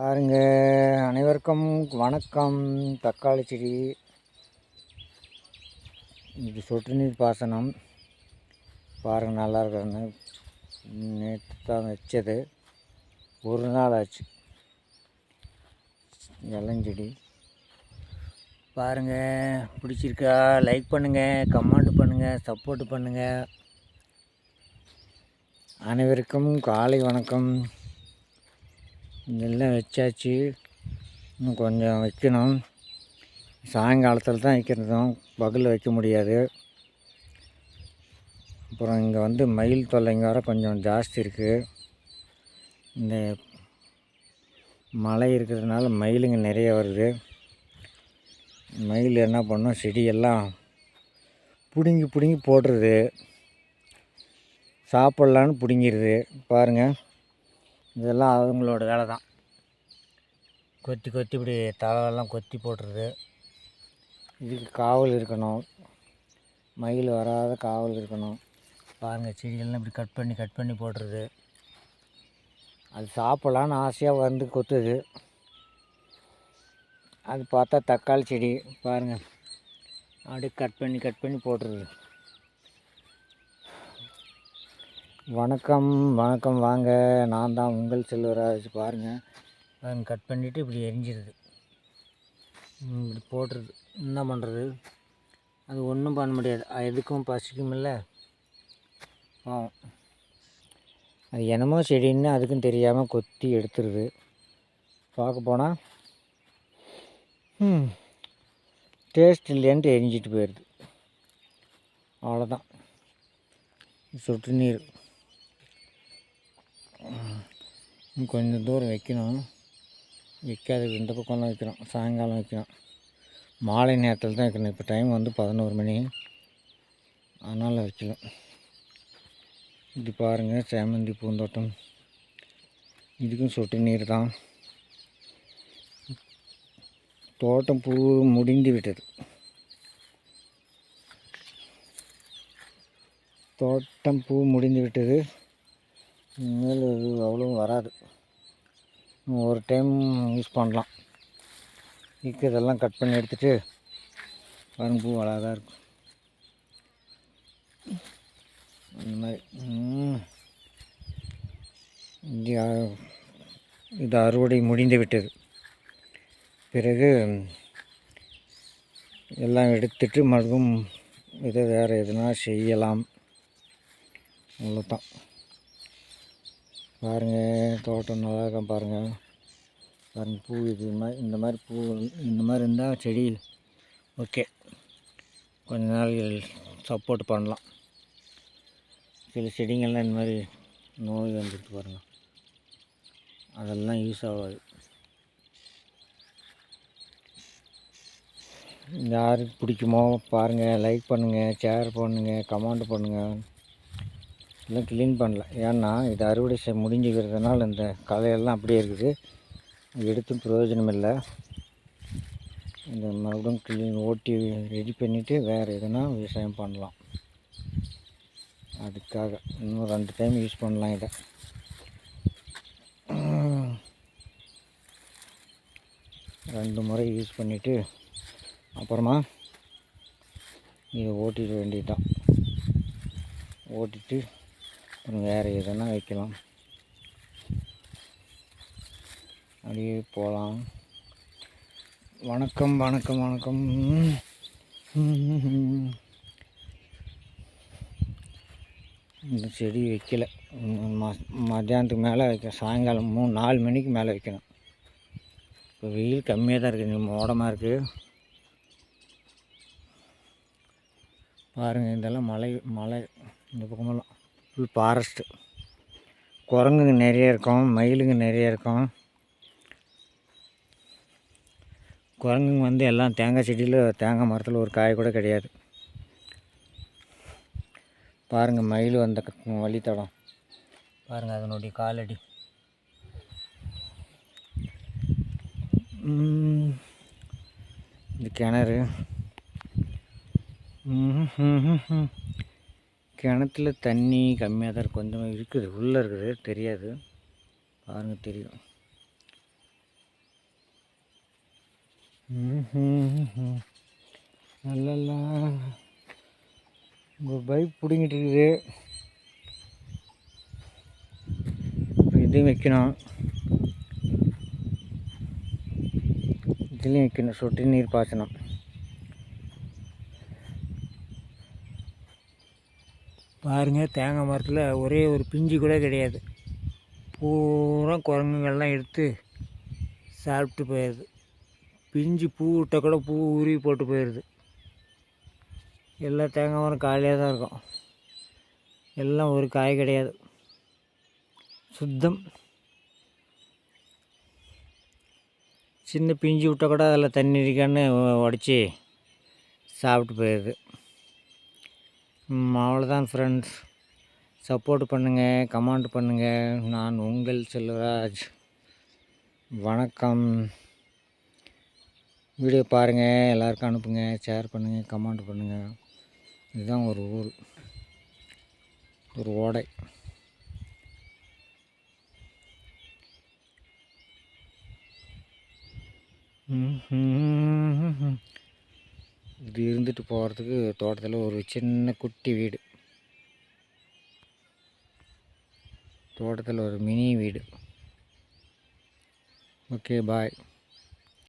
பாருங்க அனைவருக்கும் வணக்கம். தக்காளி செடி. இது சொட்டு நீர் பாசனம். பாருங்க நல்லா இருக்கிறேன்னு நேற்று தான் வச்சது. ஒரு நாள் ஆச்சு. இளஞ்செடி. பாருங்கள் பிடிச்சிருக்கா? லைக் பண்ணுங்கள் கமெண்ட் பண்ணுங்கள் சப்போர்ட் பண்ணுங்கள் அனைவருக்கும் காலை வணக்கம். இதெல்லாம் வச்சாச்சு. இன்னும் கொஞ்சம் வைக்கணும். சாயங்காலத்தில் தான் வைக்கிறதும். பகலில் வைக்க முடியாது. அப்புறம் இங்கே வந்து மயில் தொல்லைங்க வர கொஞ்சம் ஜாஸ்தி இருக்குது இந்த மழை இருக்கிறதுனால மயிலுங்க நிறைய வருது. மயில் என்ன பண்ணும்? செடியெல்லாம் பிடுங்கி பிடுங்கி போடுறது சாப்பிட்லான்னு பிடுங்கிடுது பாருங்கள் இதெல்லாம் அவங்களோட வேலை தான். கொத்தி கொத்தி இப்படி தலைவெல்லாம் கொத்தி போட்டுருது இதுக்கு காவல் இருக்கணும். மயில் வராத காவல் இருக்கணும். பாருங்கள் செடிகள்லாம் இப்படி கட் பண்ணி கட் பண்ணி போட்டுருது அது சாப்பிட்லான்னு ஆசையாக வந்து கொத்துது. அது பார்த்தா தக்காளி செடி பாருங்கள் அப்படியே கட் பண்ணி கட் பண்ணி போட்டுருது வணக்கம் வணக்கம். வாங்க நான் தான் உங்கள் செல்வராஜ். பாருங்கள் பாருங்க கட் பண்ணிவிட்டு இப்படி எரிஞ்சிருது. இப்படி போட்டுருது. என்ன பண்ணுறது அது ஒன்றும் பண்ண முடியாது. எதுக்கும் பசிக்கும் இல்லை. பாவம். அது என்னமோ செடின்னு அதுக்கும் தெரியாமல் கொத்தி எடுத்துருது. பார்க்க போனால் டேஸ்ட் இல்லையான்ட்டு எரிஞ்சிட்டு போயிடுது அவ்வளோதான் சொட்டு நீர். கொஞ்சம் தூரம் வைக்கணும். வைக்காது இந்த பக்கம்லாம் வைக்கிறோம் சாயங்காலம் வைக்கிறோம் மாலை நேரத்தில் தான் வைக்கணும். இப்போ டைம் வந்து பதினோரு மணி. அதனால் வைக்கலாம் இது பாருங்கள் சேமந்தி பூந்தோட்டம். இதுக்கும் சொட்டு நீர் தான். தோட்டம் பூ முடிந்து விட்டது. தோட்டம் பூ முடிந்து விட்டது. இனிமேல் இது அவ்வளோவும் வராது. ஒரு டைம் யூஸ் பண்ணலாம். இருக்கிறதெல்லாம் கட் பண்ணி எடுத்துகிட்டு கரும்பு அழகாக இருக்கும். அந்த மாதிரி. இது இது அறுவடை முடிந்து விட்டது. பிறகு எல்லாம் எடுத்துட்டு மறுபடியும் இதை வேறு எதுனா செய்யலாம். அவ்வளோதான் பாருங்கள் தோட்டம் நல்லா இருக்கும் பாருங்கள் பாருங்கள் பூ இது மாதிரி இந்த மாதிரி பூ இந்த மாதிரி இருந்தால் செடி ஓகே. கொஞ்ச நாள் சப்போர்ட் பண்ணலாம். சில செடிங்கள்லாம் இந்த மாதிரி நோய் வந்துட்டு பாருங்கள் அதெல்லாம் யூஸ் ஆகாது. யாருக்கு பிடிக்குமோ பாருங்கள் லைக் பண்ணுங்கள் ஷேர் பண்ணுங்கள் கமெண்ட் பண்ணுங்கள் எல்லாம் க்ளீன் பண்ணல. ஏன்னா இது அறுவடை செய் முடிஞ்சுக்கிறதுனால இந்த களையெல்லாம் அப்படியே இருக்குது. எடுத்தும் பிரயோஜனம் இல்லை இந்த மறுபடியும் க்ளீன் ஓட்டி ரெடி பண்ணிவிட்டு வேறு எதுனா விவசாயம் பண்ணலாம். அதுக்காக. இன்னும் ரெண்டு டைம் யூஸ் பண்ணலாம் இதை. ரெண்டு முறை யூஸ் பண்ணிவிட்டு அப்புறமா இதை ஓட்டிட வேண்டியதுதான். ஓட்டிட்டு வேறு எதுனா வைக்கலாம். அப்படியே போகலாம் வணக்கம் வணக்கம் வணக்கம். இந்த செடி வைக்கல. ம- மத்தியானத்துக்கு மேலே வைக்க சாயங்காலம் மூணு நாலு மணிக்கு மேலே வைக்கணும். இப்போ வெயில் கம்மியாக தான் இருக்குது மோடமாக இருக்குது பாருங்கள் இதெல்லாம் மலை மலை இந்த பக்கமெல்லாம் ஃபுல் ஃபாரஸ்ட்டு குரங்குங்க நிறைய இருக்கும் மயிலுங்க நிறைய இருக்கும். குரங்குங்க வந்து எல்லாம் தேங்காய் செடியில் தேங்காய் மரத்தில் ஒரு காய் கூட கிடையாது. பாருங்கள் மயில் வந்த வழித்தடம். பாருங்கள் அதனுடைய காலடி. ம், இது கிணறு. ம் கிணத்துல தண்ணி கம்மியாக தான் கொஞ்சமாக இருக்குது. உள்ளே இருக்குது. தெரியாது. பாருங்கள் தெரியும். நல்ல உங்கள் பைக் பிடிங்கிட்டு இருக்குது. இதையும் வைக்கணும். இதுலேயும் வைக்கணும். சொட்டு நீர் பாய்ச்சணும். பாருங்கள் தேங்காய் மரத்தில் ஒரே ஒரு பிஞ்சு கூட கிடையாது. பூரா குரங்குங்கள்லாம் எடுத்து சாப்பிட்டு போயிடுது. பிஞ்சு பூ விட்ட கூட பூ உருவி போட்டு போயிடுது. எல்லா தேங்காய் மரம் காலியாக தான் இருக்கும். எல்லாம் ஒரு காய் கிடையாது. சுத்தம். சின்ன பிஞ்சு விட்ட கூட அதில் தண்ணி இருக்கான்னு உடச்சி சாப்பிட்டு போயிடுது. அவ்வளோதான் ஃப்ரெண்ட்ஸ் சப்போர்ட் பண்ணுங்கள் கமெண்ட் பண்ணுங்கள் நான் உங்கள் செல்வராஜ். வணக்கம். வீடியோ பாருங்கள் எல்லாருக்கும் அனுப்புங்க ஷேர் பண்ணுங்கள் கமெண்ட் பண்ணுங்கள் இதுதான் ஒரு ஊர் ஒரு ஓடை. இது இருந்துட்டு போகிறதுக்கு தோட்டத்தில் ஒரு சின்ன குட்டி வீடு. தோட்டத்தில் ஒரு மினி வீடு. Okay bye